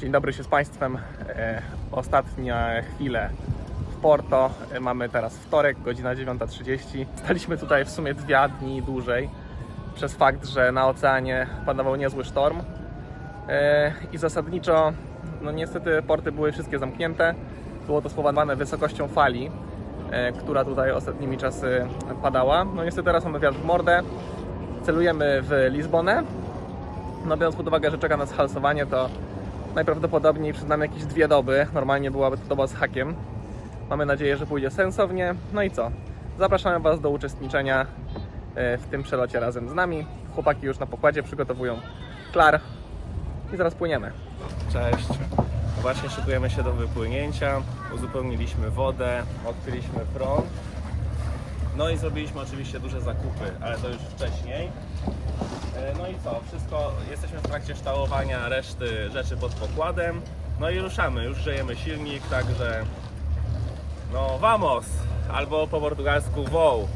Dzień dobry się z Państwem. E, Ostatnie chwile w Porto. E, Mamy teraz wtorek, godzina 9.30. Staliśmy tutaj w sumie dwa dni dłużej przez fakt, że na oceanie panował niezły sztorm. E, I zasadniczo, no niestety porty były wszystkie zamknięte. Było to spowodowane wysokością fali, która tutaj ostatnimi czasy padała. No niestety teraz mamy wiatr w mordę. Celujemy w Lizbonę. No biorąc pod uwagę, że czeka nas halsowanie, to najprawdopodobniej przed nami jakieś dwie doby. Normalnie byłaby to doba z hakiem. Mamy nadzieję, że pójdzie sensownie. No i co? Zapraszamy Was do uczestniczenia e, w tym przelocie razem z nami. Chłopaki już na pokładzie przygotowują klar i zaraz płyniemy. Cześć. Właśnie szykujemy się do wypłynięcia. Uzupełniliśmy wodę, odkryliśmy prąd. No i zrobiliśmy oczywiście duże zakupy, ale to już wcześniej. E, No i co? Wszystko, jesteśmy w trakcie ształowania reszty rzeczy pod pokładem. No i ruszamy, już grzejemy silnik, także no vamos! Albo po portugalsku wow.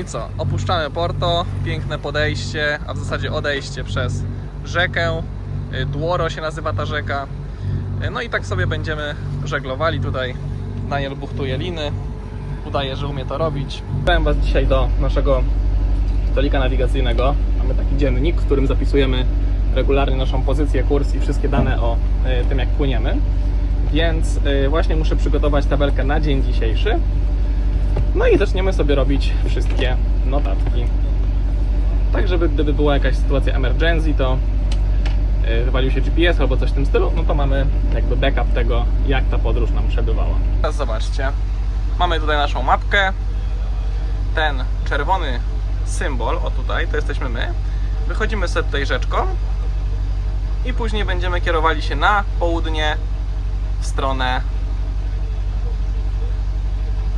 I co? Opuszczamy Porto, piękne podejście, a w zasadzie odejście przez rzekę. Y, Duoro się nazywa ta rzeka. Y, No i tak sobie będziemy żeglowali tutaj. Daniel buchtuje liny, udaje, że umie to robić. Zabrałem Was dzisiaj do naszego stolika nawigacyjnego. Mamy taki dziennik, w którym zapisujemy regularnie naszą pozycję, kurs i wszystkie dane o y, tym, jak płyniemy. Więc właśnie muszę przygotować tabelkę na dzień dzisiejszy. No i zaczniemy sobie robić wszystkie notatki. Tak, żeby gdyby była jakaś sytuacja emergency, to yy, wywalił się GPS albo coś w tym stylu, no to mamy jakby backup tego, jak ta podróż nam przebywała. Teraz zobaczcie. Mamy tutaj naszą mapkę. Ten czerwony symbol, o tutaj, to jesteśmy my. Wychodzimy sobie tutaj rzeczką i później będziemy kierowali się na południe w stronę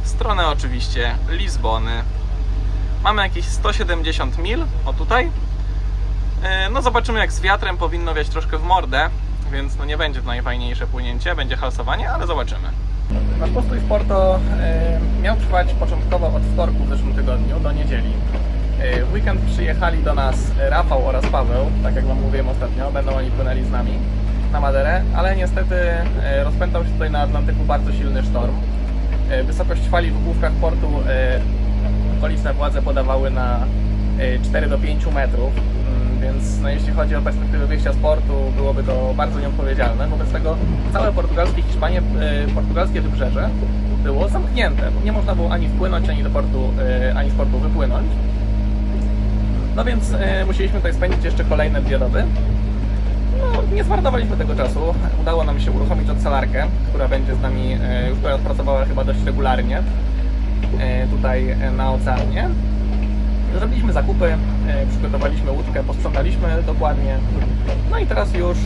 stronę oczywiście Lizbony. Mamy jakieś 170 mil, o tutaj. Yy, No zobaczymy jak z wiatrem powinno wiać troszkę w mordę, więc no nie będzie to najfajniejsze płynięcie, będzie halsowanie, ale zobaczymy. Nasz postój w Porto yy, miał trwać początkowo od wtorku w zeszłym tygodniu do niedzieli. Yy, W weekend przyjechali do nas Rafał oraz Paweł, tak jak Wam mówiłem ostatnio, będą oni płynęli z nami na Maderę, ale niestety rozpętał się tutaj na Atlantyku bardzo silny sztorm. E, Wysokość fali w główkach portu e, okoliczne władze podawały na e, 4 do 5 metrów, Mm, więc no, jeśli chodzi o perspektywę wyjścia z portu, byłoby to bardzo nieodpowiedzialne. Wobec tego całe portugalskie Hiszpanie, e, portugalskie wybrzeże było zamknięte. Nie można było ani wpłynąć, ani do portu, e, ani z portu wypłynąć. No więc e, musieliśmy tutaj spędzić jeszcze kolejne dwie doby. Nie zmarnowaliśmy tego czasu. Udało nam się uruchomić odsalarkę, która będzie z nami e, już teraz pracowała chyba dość regularnie e, tutaj e, na oceanie. Zrobiliśmy zakupy, przygotowaliśmy łódkę, posprzątaliśmy dokładnie. No i teraz już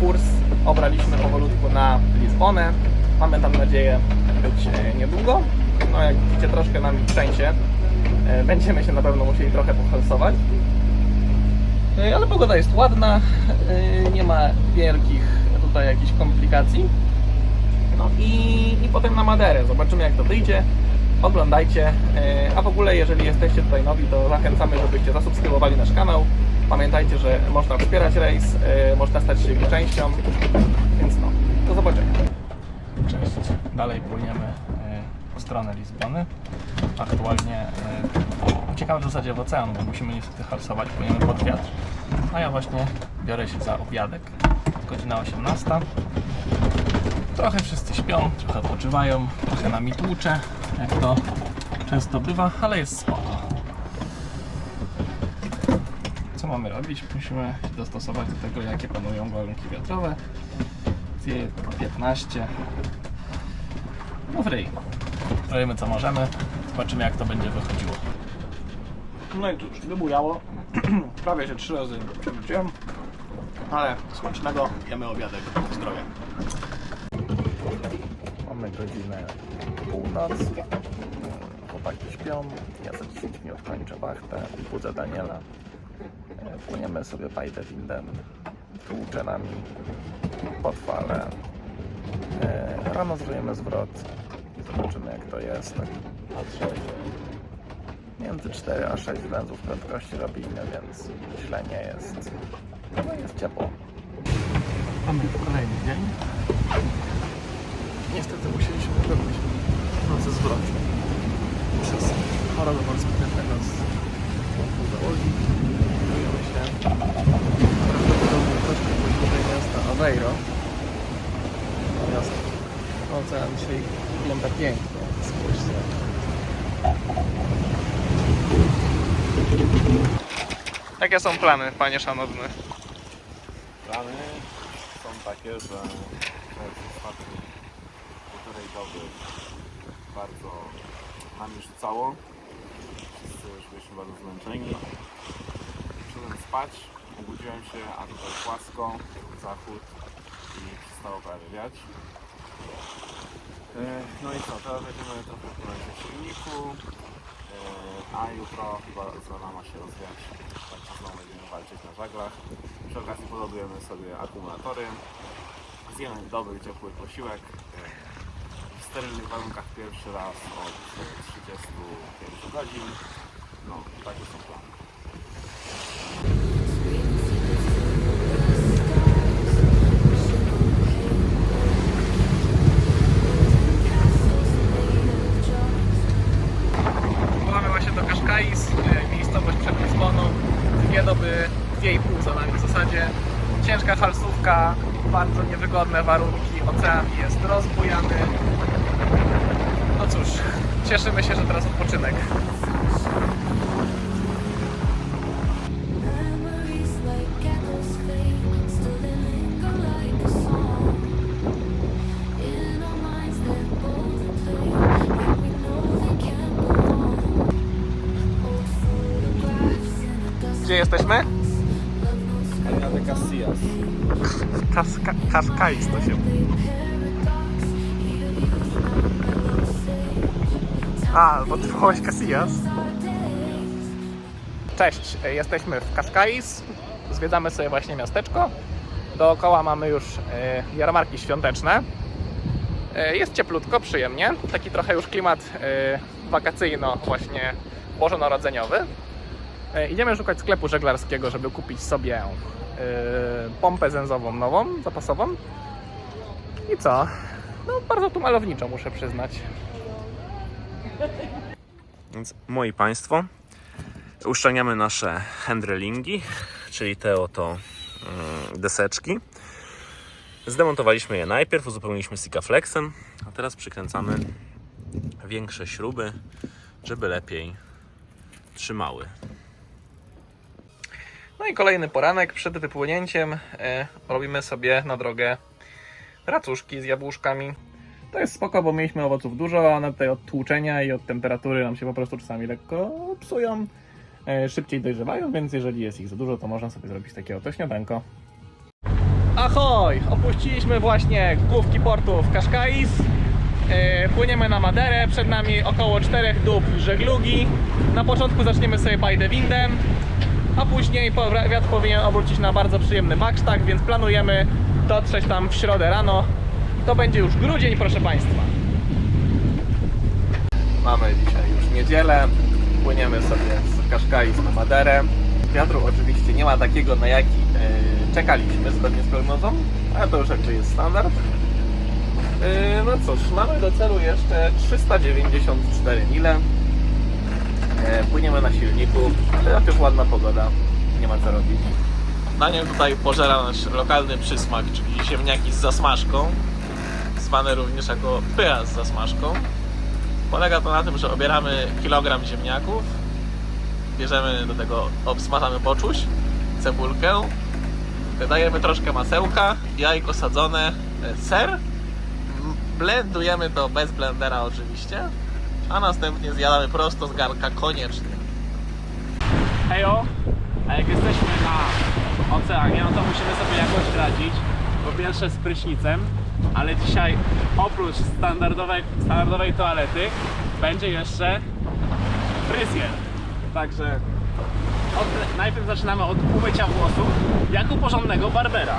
kurs obraliśmy powolutku na Lizbonę. Mamy tam nadzieję być niedługo. No jak widzicie troszkę nami trzęsie. Będziemy się na pewno musieli trochę pohalsować. Ale pogoda jest ładna, ma wielkich tutaj jakichś komplikacji. No i, i potem na Maderę. Zobaczymy jak to wyjdzie. Oglądajcie. E, A w ogóle jeżeli jesteście tutaj nowi, to zachęcamy, żebyście zasubskrybowali nasz kanał. Pamiętajcie, że można wspierać rejs, e, można stać się jego częścią. Więc no, do zobaczenia. Cześć. Dalej płyniemy e, w stronę Lizbony. Aktualnie e, uciekamy w zasadzie w ocean, bo musimy niestety halsować, płyniemy pod wiatr. A ja właśnie biorę się za obiadek. Godzina 18. Trochę wszyscy śpią, trochę odpoczywają, trochę nami tłucze, jak to często bywa, ale jest spoko. Co mamy robić? Musimy się dostosować do tego, jakie panują warunki wiatrowe. Wieje 15. No w ryj. Robimy co możemy, zobaczymy jak to będzie wychodziło. No i cóż, wybujało. Prawie się trzy razy przewróciłem. Ale smacznego, jemy obiadek. Zdrowie. Mamy godzinę północ. Chłopaki śpią. Ja za 10 minut kończę wachtę. Budzę Daniela. płyniemy sobie Pajdewindem, tłucze nami pod. E, Rano zrobimy zwrot i zobaczymy jak to jest. Między 4 a 6 węzłów prędkości robimy, więc źle nie jest. No jest ciepło. Mamy kolejny dzień. Niestety musieliśmy robić nocy zwrot przez chorobę rozpętnego z załogi. Kierujemy się prawdopodobnie troszkę pobliżej miasta Aveiro. Natomiast ocean dzisiaj wygląda pięknie. Spójrzcie. Jakie są plany, panie szanowny? Plany są takie, że przez ostatnie półtorej doby bardzo nami rzucało. Wszyscy już byliśmy bardzo zmęczeni. Przyszedłem spać, obudziłem się, a tutaj płasko, zachód i przestało prawie wiać. E, No i co, teraz będziemy trochę płynąć w silniku, e, a jutro chyba z rana ma się rozwiać, także znowu będziemy walczyć na żaglach. Przy okazji podładujemy sobie akumulatory, zjemy dobry, ciepły posiłek. W sterylnych warunkach pierwszy raz od 35 godzin. No, takie są plany. পারো mellow sage. A, bo ty wołałeś Casillas. Cześć, jesteśmy w Kaszkais. Zwiedzamy sobie właśnie miasteczko. Dookoła mamy już e, jarmarki świąteczne. E, Jest cieplutko, przyjemnie. Taki trochę już klimat e, wakacyjno, właśnie bożonarodzeniowy. Idziemy szukać sklepu żeglarskiego, żeby kupić sobie pompę zęzową nową, zapasową. I co? No bardzo tu malowniczo, muszę przyznać. Więc moi Państwo, uszczelniamy nasze handrelingi, czyli te oto mm, deseczki. Zdemontowaliśmy je najpierw, uzupełniliśmy Sikaflexem, a teraz przykręcamy większe śruby, żeby lepiej trzymały. No i kolejny poranek przed wypłynięciem e, robimy sobie na drogę racuszki z jabłuszkami. To jest spoko, bo mieliśmy owoców dużo, one tutaj od tłuczenia i od temperatury nam się po prostu czasami lekko psują. E, szybciej dojrzewają, więc jeżeli jest ich za dużo, to można sobie zrobić takie oto śniadanko. Ahoj! Opuściliśmy właśnie główki portu w Kaszkais. E, Płyniemy na Maderę, przed nami około 4 dób żeglugi. Na początku zaczniemy sobie Bajdewindem, a później wiatr powinien obrócić na bardzo przyjemny maksztak, więc planujemy dotrzeć tam w środę rano. To będzie już grudzień, proszę Państwa. Mamy dzisiaj już niedzielę, płyniemy sobie z Kaszkais na Maderę. Wiatru oczywiście nie ma takiego, na jaki e, czekaliśmy zgodnie z prognozą, ale to już jakby jest standard. E, no cóż, mamy do celu jeszcze 394 mile. E, Płyniemy na silniku, już ładna pogoda, nie ma co robić. Daniel tutaj pożera nasz lokalny przysmak, czyli ziemniaki z zasmażką, zwane również jako pyra z zasmażką. Polega to na tym, że obieramy kilogram ziemniaków, bierzemy do tego, obsmażamy poczuś, cebulkę, dodajemy troszkę masełka, jajko sadzone, e, ser, blendujemy to bez blendera oczywiście, a następnie zjadamy prosto z garnka koniecznie. Hejo, a jak jesteśmy na oceanie, no to musimy sobie jakoś radzić. Po pierwsze z prysznicem, ale dzisiaj oprócz standardowej, standardowej toalety będzie jeszcze fryzjer. Także od, najpierw zaczynamy od umycia włosów, jak u porządnego barbera.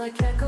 like a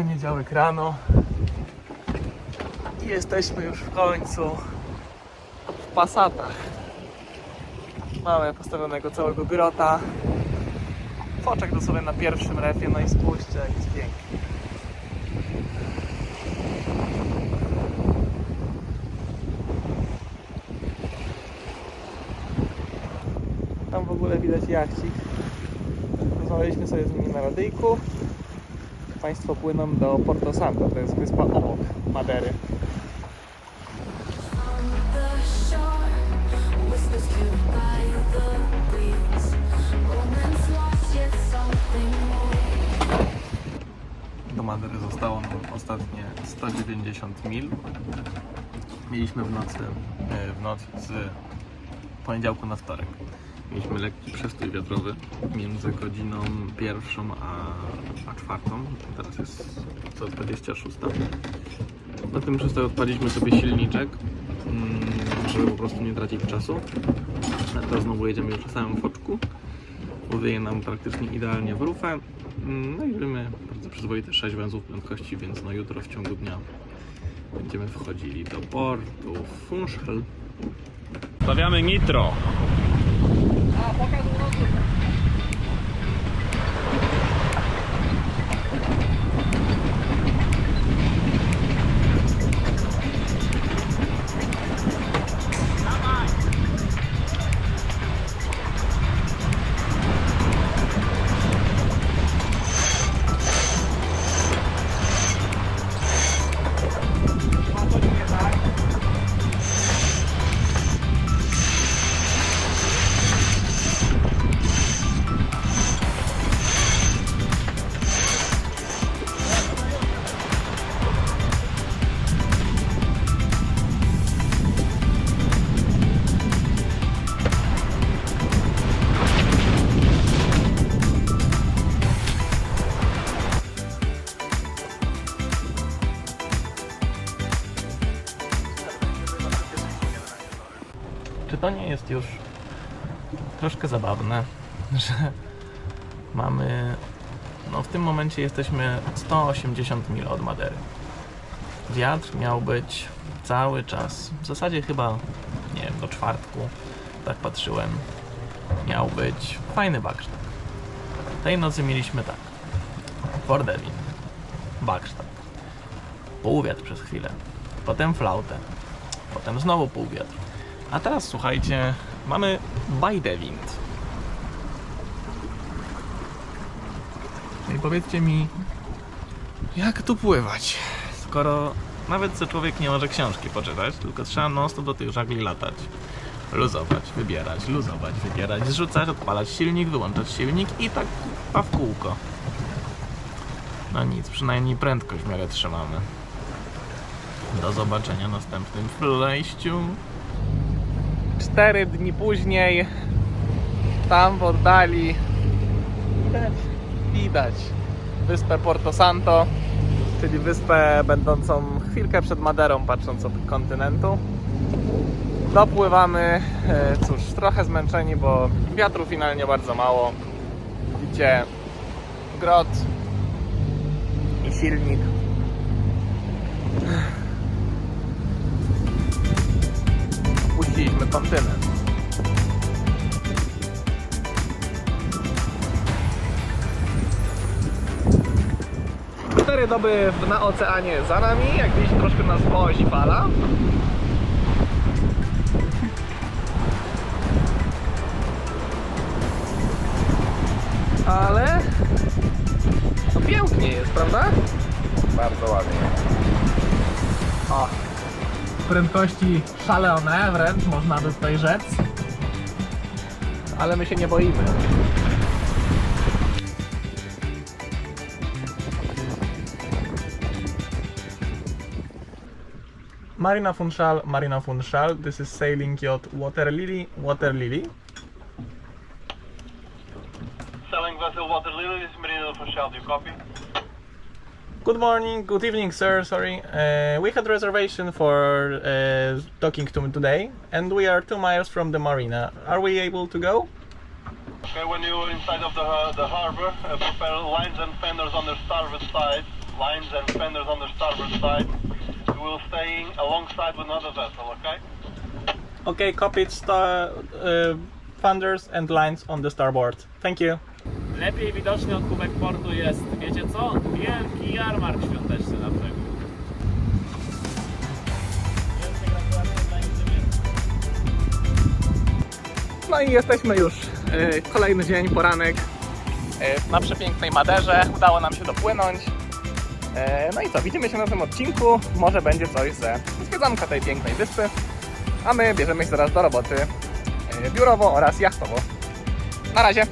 Poniedziałek rano. I jesteśmy już w końcu w Passatach. Mamy postawionego całego grota. Foczek dosłownie na pierwszym refie, no i spójrzcie jak jest pięknie. Tam w ogóle widać jachcik. Rozmawialiśmy sobie z nimi na radyjku. Państwo płyną do Porto Santo, to jest wyspa obok Madery. Do Madery zostało nam ostatnie 190 mil. Mieliśmy w nocy, e, w noc z poniedziałku na wtorek. Mieliśmy lekki przestój wiatrowy między godziną pierwszą a, a czwartą. Teraz jest co 26. Na tym przystoju odpaliśmy sobie silniczek, mm, żeby po prostu nie tracić czasu. Teraz znowu jedziemy już w samym foczku. Łowyje nam praktycznie idealnie w rufę. Mm, No i mamy bardzo przyzwoite 6 węzłów prędkości, więc no jutro w ciągu dnia będziemy wchodzili do portu Funchal. Stawiamy nitro. 啊活该工作 już troszkę zabawne, że mamy. No w tym momencie jesteśmy 180 mil od Madery. Wiatr miał być cały czas, w zasadzie chyba, nie wiem, do czwartku, tak patrzyłem, miał być fajny baksztak. Tej nocy mieliśmy tak, Bordelin, baksztak, półwiatr przez chwilę, potem flautę, potem znowu półwiatr. A teraz słuchajcie, mamy Bajdewind. I powiedzcie mi, jak tu pływać? Skoro nawet co człowiek nie może książki poczytać, tylko trzeba non do tych żagli latać. Luzować, wybierać, luzować, wybierać, zrzucać, odpalać silnik, wyłączać silnik i tak a w kółko. No nic, przynajmniej prędkość w miarę trzymamy. Do zobaczenia następnym wejściu. Cztery dni później, tam w oddali widać, widać wyspę Porto Santo, czyli wyspę będącą chwilkę przed Maderą, patrząc od kontynentu. Dopływamy, e, cóż, trochę zmęczeni, bo wiatru finalnie bardzo mało. Widzicie grot i silnik. Puściliśmy kontynent. Cztery doby na oceanie za nami, jak widzicie troszkę nas wozi fala. Ale to pięknie jest, prawda? Bardzo ładnie. O, prędkości szalone wręcz, można by tutaj rzec. Ale my się nie boimy. Marina Funchal, Marina Funchal. This is sailing yacht Water Lily, Water Lily. Sailing vessel Water Lily, this is Marina Funchal, do you copy? Good morning, good evening, sir. Sorry, uh, we had reservation for uh, docking to me today, and we are two miles from the marina. Are we able to go? Okay, when you're inside of the, uh, the harbor, uh, prepare lines and fenders on the starboard side. Lines and fenders on the starboard side. You will stay alongside with another vessel, okay? Okay, copied. Star, uh, thunders and lines on the starboard. Thank you. Lepiej widoczny od kubek portu jest, wiecie co? Wielki jarmark świąteczny na brzegu. No i jesteśmy już. e, Kolejny dzień, poranek e, na przepięknej Maderze. Udało nam się dopłynąć. E, No i co, widzimy się na tym odcinku. Może będzie coś ze zwiedzanka tej pięknej wyspy. A my bierzemy się zaraz do roboty biurowo oraz jachtowo. Na razie.